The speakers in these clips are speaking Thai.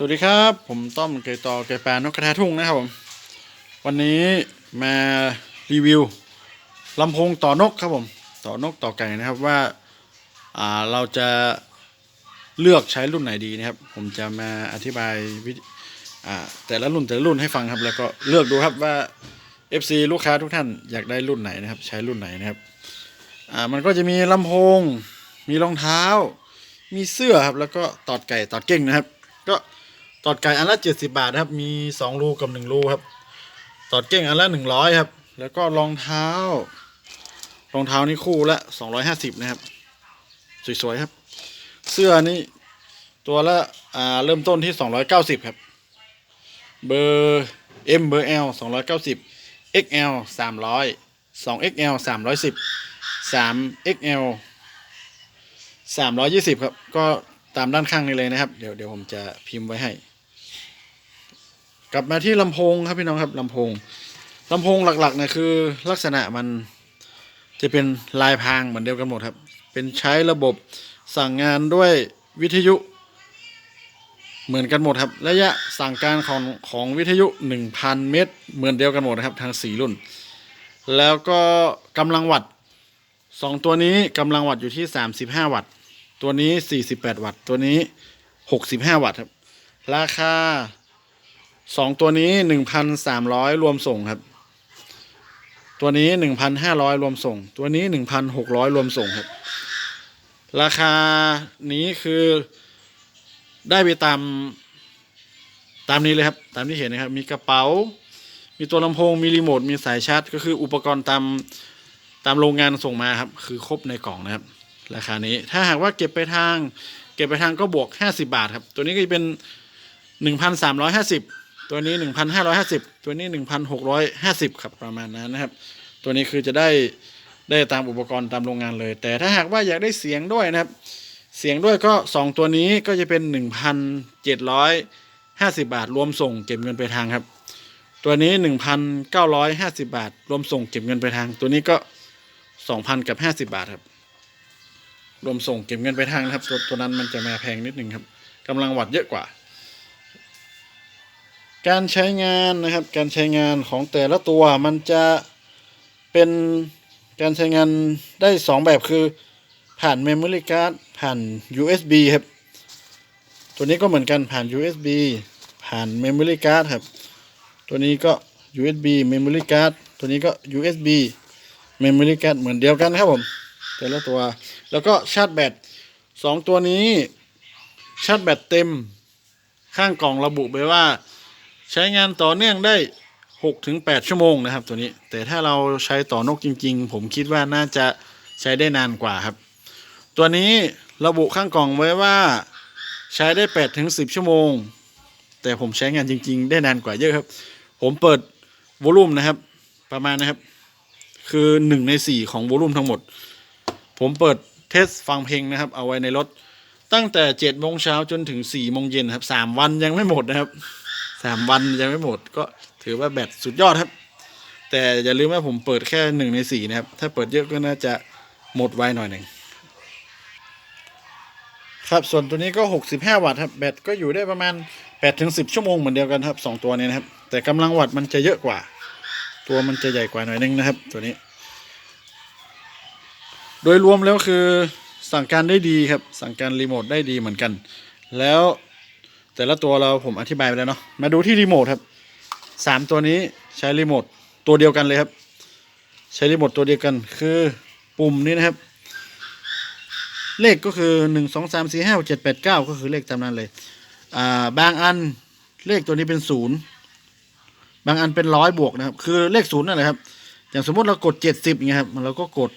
สวัสดีครับ ผมต้อมเกยต่อเกยแปลนกกระแททุ่งนะครับผมวันนี้มารีวิวลำโพงต่อนกครับผมต่อนกต่อไก่นะครับว่าอ่าเราจะเลือกใช้รุ่นไหนดีนะครับ ผมจะมาอธิบายวิธีอ่าแต่ละรุ่นแต่ละรุ่นให้ฟังครับ แล้วก็เลือกดูครับว่า FC ลูกค้าทุกท่านอยากได้รุ่นไหนนะครับ ใช้รุ่นไหนนะครับอ่ามันก็จะมีลำโพง มีรองเท้า มีเสื้อครับแล้วก็ตอดไก่ตอดเก่งนะครับ ก็ ตอดไก่อันละเจ็ดสิบาทนะครับ มีสองรูกับหนึ่งรูครับ ตอดเก่งอันละหนึ่งร้อยครับ แล้วก็รองเท้า รองเท้านี่คู่ละสองร้อยห้าสิบนะครับ สวยๆครับ เสื้อนี่ตัวละอ่าเริ่มต้นที่สองร้อยเก้าสิบครับ เบอร์ M เบอร์ L สองร้อยเก้าสิบ XL สามร้อยสอง XL สามร้อยสิบสาม XL สามร้อยยี่สิบครับ ก็ตามด้านข้างนี้เลยนะครับ เดี๋ยวเดี๋ยวผมจะพิมพ์ไว้ให้ กลับมาที่ลำโพงครับพี่น้องครับลำโพงลำโพงหลักๆเนี่ยคือ ลักษณะมันจะเป็นลายพรางเหมือนเดียวกันหมดครับ เป็นใช้ระบบสั่งงานด้วยวิทยุ เหมือนกันหมดครับ ระยะสั่งการของของวิทยุ 1,000 เมตร เหมือนเดียวกันหมดนะครับทั้ง4รุ่น แล้วก็กำลังวัตต์สองตัวนี้กำลังวัตต์อยู่ที่ 35 วัตต์ ตัวนี้ 48 วัตต์ ตัวนี้ 65 วัตต์ครับ ราคา 2ตัวนี้1,300รวมส่งครับ ตัวนี้1,500รวมส่ง ตัวนี้1,600รวมส่งครับ ราคานี้คือได้ไปตามตามนี้เลยครับ ตามที่เห็นนะครับ มีกระเป๋า มีตัวลำโพง มีรีโมท มีสายชาร์จ ก็คืออุปกรณ์ตามตามโรงงานส่งมาครับ คือครบในกล่องนะครับ ราคานี้ ถ้าหากว่าเก็บไปทาง เก็บไปทางก็บวก 50 บาทครับ ตัวนี้ก็จะเป็น 1,350 ตัวนี้1,550ตัวนี้1,650ครับประมาณนั้นนะครับ ตัวนี้คือจะได้ได้ตามอุปกรณ์ตามโรงงานเลย แต่ถ้าหากว่าอยากได้เสียงด้วยนะครับ เสียงด้วยก็2ตัวนี้ก็จะเป็น1,750บาท รวมส่งเก็บเงินไปทางครับ ตัวนี้1,950บาท รวมส่งเก็บเงินไปทาง ตัวนี้ก็2,000กับ50บาทครับรวมส่งเก็บเงินไปทางนะครับ ตัวตัวนั้นมันจะมาแพงนิดนึงครับกำลังวัดเยอะกว่า การใช้งานนะครับ การใช้งานของแต่ละตัวมันจะเป็นการใช้งานได้สองแบบคือผ่าน Memory Card ผ่าน USB ครับ ตัวนี้ก็เหมือนกันผ่าน USB ผ่าน Memory Card ครับ ตัวนี้ก็ USB Memory Card ตัวนี้ก็ USB Memory Card เหมือนเดียวกันครับผม แต่ละตัว แล้วก็ชาร์จแบตสองตัวนี้ชาร์จแบตเต็มข้างกล่องระบุไว้ว่า ใช้งานต่อเนื่องได้6ถึง8ชั่วโมงนะครับ ตัวนี้แต่ถ้าเราใช้ต่อนกจริง ๆ ผมคิดว่าน่าจะใช้ได้นานกว่าครับ ตัวนี้ระบุข้างกล่องไว้ว่าใช้ได้8ถึง10ชั่วโมง แต่ผมใช้งานจริง ๆ ได้นานกว่าเยอะครับ ผมเปิดวอลลุ่มนะครับ ประมาณนะครับ คือ1ใน4ของวอลลุ่มทั้งหมด ผมเปิดเทสฟังเพลงนะครับ เอาไว้ในรถตั้งแต่7โมงเช้าจนถึง4โมงเย็นครับ3วันยังไม่หมดนะครับ 3วันยังไม่หมด ก็ถือว่าแบตสุดยอดครับ แต่อย่าลืมว่าผมเปิดแค่1ใน4นะครับ ถ้าเปิดเยอะก็น่าจะหมดไวหน่อยหนึ่งครับส่วนตัวนี้ก็ 65 วัตต์ครับแบตก็อยู่ได้ประมาณ8ถึง10 ชั่วโมงเหมือนเดียวกันครับ 2 ตัวนี้นะครับ แต่กำลังวัตต์มันจะเยอะกว่า ตัวมันจะใหญ่กว่าหน่อยนึงนะครับ ตัวนี้ โดยรวมแล้วคือสั่งการได้ดีครับ สั่งการรีโมทได้ดีเหมือนกัน แล้ว แต่ละตัวเราผมอธิบายไปแล้วเนาะมาดูที่รีโมทครับสามตัวนี้ใช้รีโมทตัวเดียวกันเลยครับ ใช้รีโมทตัวเดียวกัน คือปุ่มนี้นะครับ เลขก็คือหนึ่งสองสามสี่ห้าเจ็ดแปดเก้าก็คือเลขตามนั้นเลยอ่าบางอันเลขตัวนี้เป็นศูนย์บางอันเป็นร้อยบวกนะครับ คือเลขศูนย์นั่นแหละครับ อย่างสมมติเรากดเจ็ดสิบอย่างเงี้ยครับเราก็กด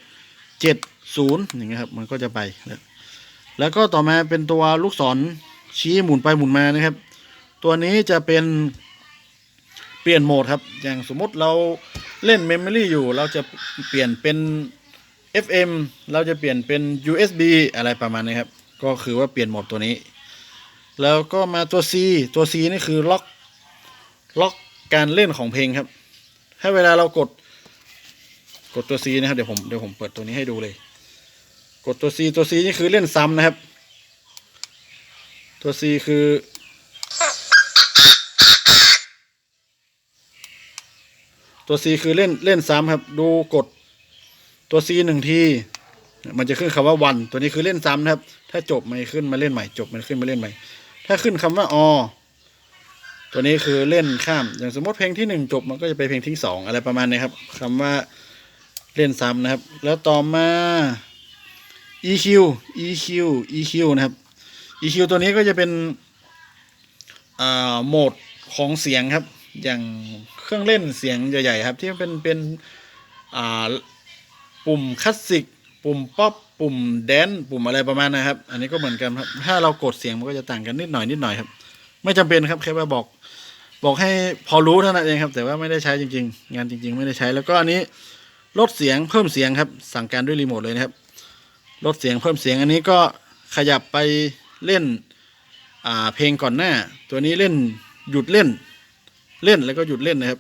เจ็ดศูนย์อย่างเงี้ยครับ มันก็จะไปแล้วแล้วก็ต่อมาเป็นตัวลูกศร ชี้หมุนไปหมุนมานะครับ ตัวนี้จะเป็นเปลี่ยนโหมดครับ อย่างสมมติเราเล่นเมมโมรี่อยู่ เราจะเปลี่ยนเป็น FM เราจะเปลี่ยนเป็น USB อะไรประมาณนี้ครับ ก็คือว่าเปลี่ยนโหมดตัวนี้ แล้วก็มาตัว C ตัว C นี่คือล็อกล็อกการเล่นของเพลงครับ ถ้าเวลาเรากดกดตัว C นะครับ เดี๋ยวผมเดี๋ยวผมเปิดตัวนี้ให้ดูเลย กดตัว C ตัว C นี่คือเล่นซ้ำนะครับ ตัว C คือ ตัว C คือเล่นเล่นซ้ำครับ ดูกดตัว C หนึ่งทีมันจะขึ้นคำว่าวันตัวนี้คือเล่นซ้ำนะครับ ถ้าจบมันขึ้นมาเล่นใหม่ จบมันขึ้นมาเล่นใหม่ ถ้าขึ้นคำว่าอตัวนี้คือเล่นข้าม อย่างสมมติเพลงที่หนึ่งจบมันก็จะไปเพลงที่สองอะไรประมาณนี้ครับ คำว่าเล่นซ้ำนะครับ แล้วต่อมา EQ EQ EQ นะครับ EQ ตัวนี้ก็จะเป็นโหมดของเสียงครับ อย่างเครื่องเล่นเสียงใหญ่ๆครับ ที่เป็นเป็นปุ่มคลาสสิกปุ่มป๊อปปุ่มแดนปุ่มอะไรประมาณนะครับ อันนี้ก็เหมือนกันครับ ถ้าเรากดเสียงมันก็จะต่างกันนิดหน่อยนิดหน่อยครับ ไม่จำเป็นครับแค่ว่าบอก บอกให้พอรู้เท่านั้นเองครับ แต่ว่าไม่ได้ใช้จริง ๆ งานจริง ๆ ไม่ได้ใช้ แล้วก็อันนี้ลดเสียงเพิ่มเสียงครับ สั่งการด้วยรีโมทเลยนะครับ ลดเสียงเพิ่มเสียงอันนี้ก็ขยับไป เล่นเพลงก่อนหน้า ตัวนี้เล่นหยุดเล่นเล่นแล้วก็หยุดเล่นนะครับ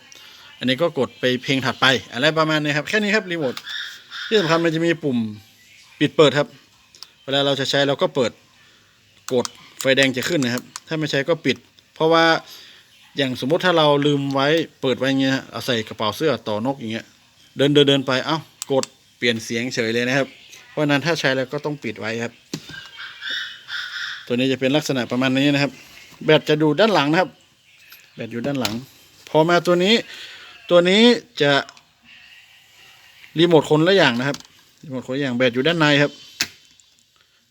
อันนี้ก็กดไปเพลงถัดไป อะไรประมาณนี้ครับ แค่นี้ครับรีโมทที่สำคัญมันจะมีปุ่มปิดเปิดครับ เวลาเราจะใช้เราก็เปิดกดไฟแดงจะขึ้นนะครับ ถ้าไม่ใช้ก็ปิด เพราะว่าอย่างสมมติถ้าเราลืมไว้เปิดไว้อย่างเงี้ยเอาใส่กระเป๋าเสื้อต่อนกอย่างเงี้ย เดินเดินเดินไปเอ้ากดเปลี่ยนเสียงเฉยเลยนะครับ เพราะนั้นถ้าใช้แล้วก็ต้องปิดไว้ครับ ตัวนี้จะเป็นลักษณะประมาณนี้นะครับ แบตจะดูด้านหลังนะครับ แบตอยู่ด้านหลัง พอมาตัวนี้ ตัวนี้จะรีโมทคนละอย่างนะครับรีโมทคนละอย่างแบตอยู่ด้านในครับ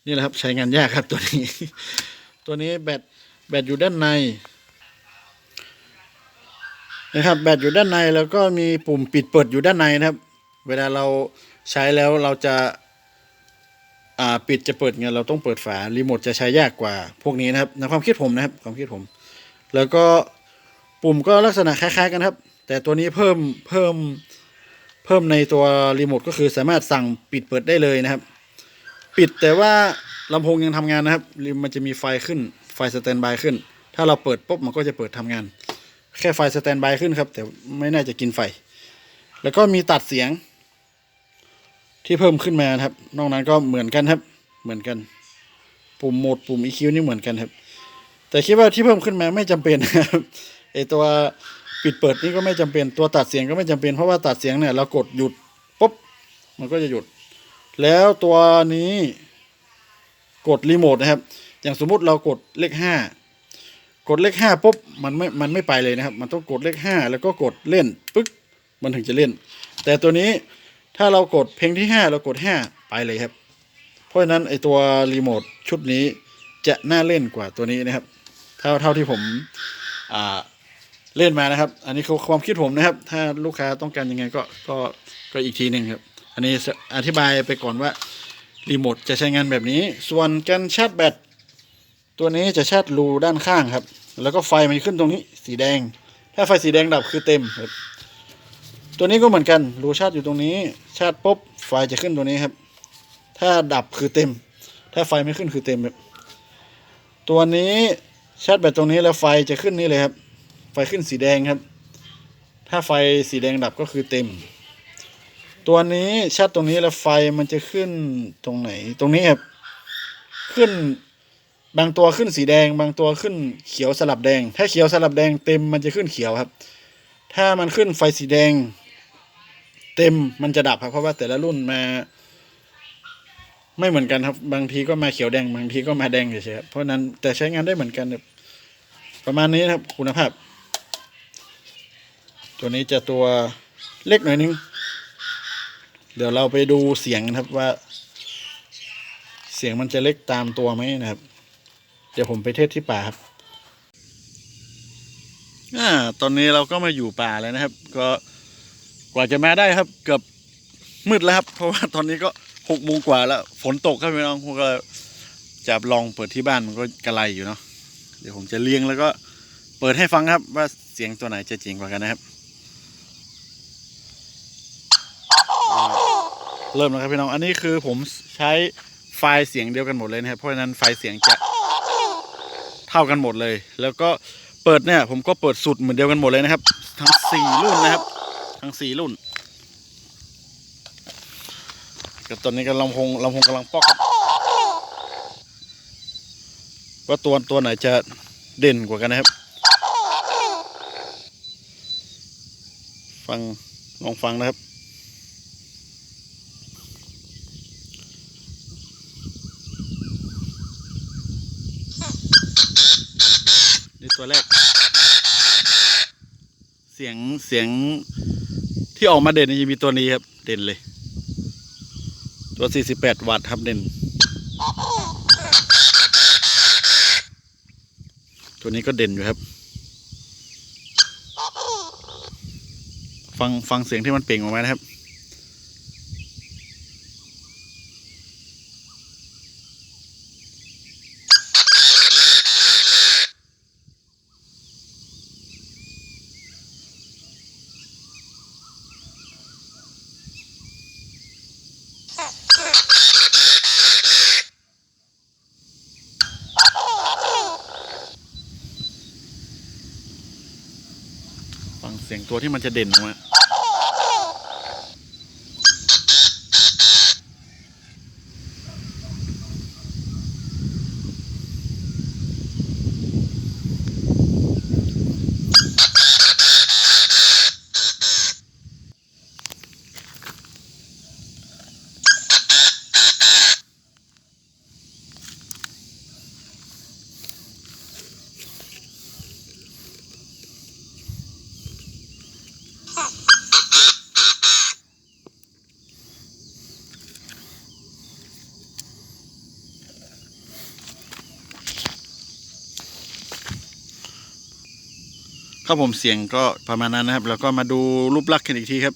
นี่แหละครับใช้งานยากครับตัวนี้ ตัวนี้แบตแบตอยู่ด้านในนะครับแบตอยู่ด้านในแล้วก็มีปุ่มปิดเปิดอยู่ด้านในนะครับ เวลาเราใช้แล้วเราจะ ปิดจะเปิดไงเราต้องเปิดฝารีโมทจะใช้ยากกว่าพวกนี้นะครับในความคิดผมนะครับความคิดผม แล้วก็ปุ่มก็ลักษณะคล้ายๆกันครับ แต่ตัวนี้เพิ่มเพิ่มเพิ่มในตัวรีโมทก็คือสามารถสั่งปิดเปิดได้เลยนะครับ ปิดแต่ว่าลำโพงยังทำงานนะครับมันจะมีไฟขึ้นไฟสแตนบายขึ้น ถ้าเราเปิดปุ๊บมันก็จะเปิดทำงาน แค่ไฟสแตนบายขึ้นครับ แต่ไม่น่าจะกินไฟ แล้วก็มีตัดเสียง ที่เพิ่มขึ้นมาครับ นอกนั้นก็เหมือนกันครับ เหมือนกัน ปุ่มโหมดปุ่ม EQ นี่เหมือนกันครับ แต่คิดว่าที่เพิ่มขึ้นมาไม่จำเป็นครับไอตัวปิดเปิดนี่ก็ไม่จำเป็นตัวตัดเสียงก็ไม่จำเป็นเพราะว่าตัดเสียงเนี่ยเรากดหยุดปุ๊บมันก็จะหยุด แล้วตัวนี้กดรีโมทนะครับ อย่างสมมุติเรากดเลขห้ากดเลขห้าปุ๊บมันไม่มันไม่ไปเลยนะครับ มันต้องกดเลขห้าแล้วก็กดเล่นปึ๊กมันถึงจะเล่น แต่ตัวนี้ ถ้าเรากดเพลงที่ห้าเรากดห้าไปเลยครับ เพราะฉะนั้นไอตัวรีโมทชุดนี้จะน่าเล่นกว่าตัวนี้นะครับ เท่าเท่าที่ผมอ่าเล่นมานะครับ อันนี้คือความคิดผมนะครับ ถ้าลูกค้าต้องการยังไงก็ก็ก็อีกทีหนึ่งครับ อันนี้อธิบายไปก่อนว่ารีโมทจะใช้งานแบบนี้ ส่วนการชาร์จแบตตัวนี้จะชาร์จรูด้านข้างครับ แล้วก็ไฟมันขึ้นตรงนี้สีแดง ถ้าไฟสีแดงดับคือเต็มครับ ตัวนี้ก็เหมือนกันรูชาร์อยู่ตรงนี้ ชาร์ปุ๊บไฟจะขึ้นตัวนี้ครับ ถ้าดับคือเต็ม ถ้าไฟไม่ขึ้นคือเต็มครับตัวนี้ชาร์จแบตตรงนี้แล้วไฟจะขึ้นนี่เลยครับ ไฟขึ้นสีแดงครับ ถ้าไฟสีแดงดับก็คือเต็ม ตัวนี้ชาร์จตรงนี้แล้วไฟมันจะขึ้นตรงไหน ตรงนี้ครับ ขึ้นบางตัวขึ้นสีแดง บางตัวขึ้นเขียวสลับแดง ถ้าเขียวสลับแดงเต็มมันจะขึ้นเขียวครับ ถ้ามันขึ้นไฟสีแดง เต็มมันจะดับครับ เพราะว่าแต่ละรุ่นมา ไม่เหมือนกันครับ บางทีก็มาเขียวแดง บางทีก็มาแดงเฉยๆเพราะนั้นแต่ใช้งานได้เหมือนกันประมาณนี้นะครับคุณภาพ ตัวนี้จะตัวเล็กหน่อยนึง เดี๋ยวเราไปดูเสียงกันครับว่า เสียงมันจะเล็กตามตัวไหมนะครับ เดี๋ยวผมไปเทสที่ป่าครับอ่าตอนนี้เราก็มาอยู่ป่าแล้วนะครับ ก็ กว่าจะมาได้ครับ เกือบมืดแล้วครับ เพราะว่าตอนนี้ก็หกโมงกว่าแล้ว ฝนตกครับพี่น้องผมก็จะลองเปิดที่บ้านมันก็กระไรอยู่เนาะเดี๋ยวผมจะเลี้ยงแล้วก็เปิดให้ฟังครับ ว่าเสียงตัวไหนจะเจ๋งกว่ากันนะครับ เริ่มแล้วครับพี่น้องอันนี้คือผมใช้ไฟล์เสียงเดียวกันหมดเลยนะครับเพราะฉะนั้นไฟล์เสียงจะเท่ากันหมดเลย แล้วก็เปิดเนี่ยผมก็เปิดสุดเหมือนเดียวกันหมดเลยนะครับ ทั้งสี่รุ่นนะครับ ทั้งสี่รุ่นก็ตอนนี้กำลังพงลำพงกำลังปอกครับว่าตัวตัวไหนจะเด่นกว่ากันนะครับ ฟังลองฟังนะครับนี่ตัวแรก เสียงเสียง ที่ออกมาเด่นจะมีตัวนี้ครับ เด่นเลย ตัว 48 วัตต์ครับเด่น ตัวนี้ก็เด่นอยู่ครับ ฟังฟังเสียงที่มันเปล่งออกมานะครับ ฟังเสียงตัวที่มันจะเด่นออกมา ครับผมเสียงก็ประมาณนั้นนะครับ แล้วก็มาดูรูปลักษณ์กันอีกทีครับ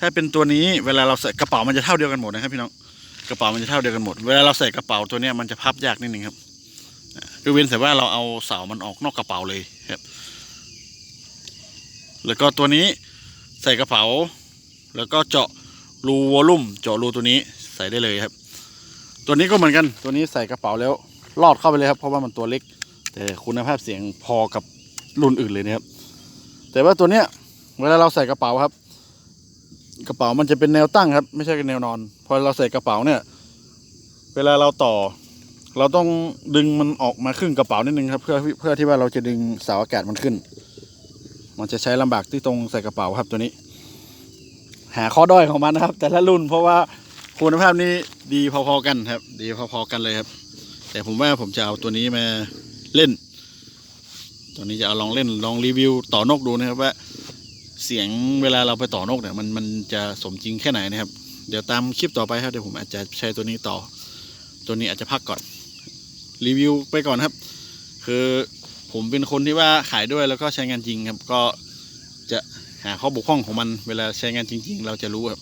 ถ้าเป็นตัวนี้เวลาเราใส่กระเป๋ามันจะเท่าเดียวกันหมดนะครับพี่น้องกระเป๋ามันจะเท่าเดียวกันหมด เวลาเราใส่กระเป๋าตัวนี้มันจะพับยากนิดนึงครับอ่าคือเว้นแต่ว่าเราเอาเสามันออกนอกกระเป๋าเลยครับ แล้วก็ตัวนี้ใส่กระเป๋า แล้วก็เจาะรูวอลลุ่มเจาะรูตัวนี้ใส่ได้เลยครับ ตัวนี้ก็เหมือนกันตัวนี้ใส่กระเป๋าแล้วลอดเข้าไปเลยครับเพราะว่ามันตัวเล็ก แต่คุณภาพเสียงพอกับรุ่นอื่นเลยนะครับ แต่ว่าตัวเนี้ย เวลาเราใส่กระเป๋าครับ กระเป๋ามันจะเป็นแนวตั้งครับ ไม่ใช่แนวนอน พอเราใส่กระเป๋าเนี่ย เวลาเราต่อ เราต้องดึงมันออกมาครึ่งกระเป๋านิดนึงครับ เพื่อเพื่อที่ว่าเราจะดึงเสาอากาศมันขึ้น มันจะใช้ลำบากที่ตรงใส่กระเป๋าครับตัวนี้ หาข้อด้อยของมันนะครับ แต่ละรุ่นเพราะว่าคุณภาพนี้ดีพอๆกันครับ ดีพอๆกันเลยครับ แต่ผมว่าผมจะเอาตัวนี้มาเล่น ตัวนี้จะเอาลองเล่นลองรีวิวต่อนกดูนะครับว่าเสียงเวลาเราไปต่อนกเนี่ยมันมันจะสมจริงแค่ไหนนะครับ เดี๋ยวตามคลิปต่อไปครับเดี๋ยวผมอาจจะใช้ตัวนี้ต่อ ตัวนี้อาจจะพักก่อนรีวิวไปก่อนครับ คือผมเป็นคนที่ว่าขายด้วยแล้วก็ใช้งานจริงครับ ก็จะหาข้อบกพร่องของมันเวลาใช้งานจริง ๆ เราจะรู้ครับ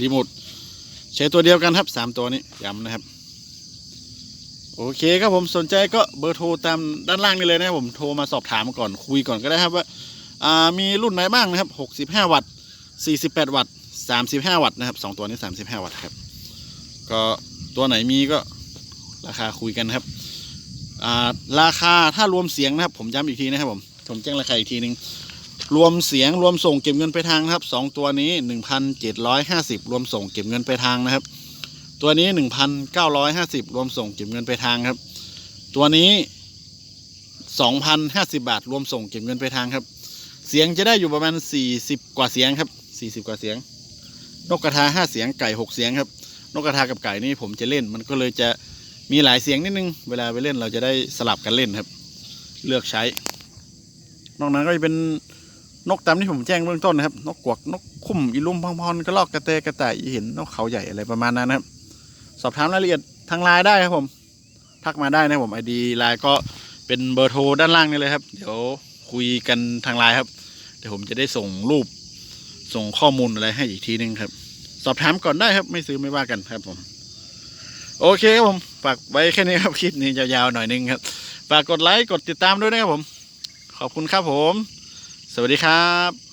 รีโมทใช้ตัวเดียวกันครับสามตัวนี้ย้ำนะครับ โอเคครับผมสนใจก็เบอร์โทรตามด้านล่างนี่เลยนะครับผมโทรมาสอบถามก่อนคุยก่อนก็ได้ครับว่าอ่ามีรุ่นไหนบ้างนะครับ 65 วัตต์ 48 วัตต์ 35 วัตต์นะครับสองตัวนี้ 35 วัตต์ครับ ก็ตัวไหนมีก็ราคาคุยกันครับอ่าราคาถ้ารวมเสียงนะครับ ผมย้ำอีกทีนะครับผมผมแจ้งราคาอีกทีหนึ่งรวมเสียงรวมส่งเก็บเงินไปทางนะครับสองตัวนี้ 1,750 รวมส่งเก็บเงินไปทางนะครับ ตัวนี้1,950รวมส่งเก็บเงินไปทางครับ ตัวนี้2,050บาท รวมส่งเก็บเงินไปทางครับ เสียงจะได้อยู่ประมาณ40กว่าเสียงครับ40กว่าเสียง นกกระทา5เสียงไก่6เสียงครับ นกกระทากับไก่นี่ผมจะเล่น มันก็เลยจะมีหลายเสียงนิดนึง เวลาไปเล่นเราจะได้สลับกันเล่นครับ เลือกใช้ นอกนั้นก็จะเป็นนกตามที่ผมแจ้งเบื้องต้นนะครับ นกกวักนกคุ้มอีลุ่มพังพรกระรอกกระเตกระต่ายเห็นนกเขาใหญ่อะไรประมาณนั้นนะครับ สอบถามรายละเอียดทางไลน์ได้ครับผมทักมาได้นะผมไอดีไลน์ก็เป็นเบอร์โทรด้านล่างนี่เลยครับ เดี๋ยวคุยกันทางไลน์ครับ เดี๋ยวผมจะได้ส่งรูปส่งข้อมูลอะไรให้อีกทีนึงครับ สอบถามก่อนได้ครับ ไม่ซื้อไม่ว่ากันครับผม โอเคครับผมฝากไว้แค่นี้ครับคลิปนี้ยาวๆหน่อยนึงครับฝากกดไลค์กดติดตามด้วยนะครับผม ขอบคุณครับผม สวัสดีครับ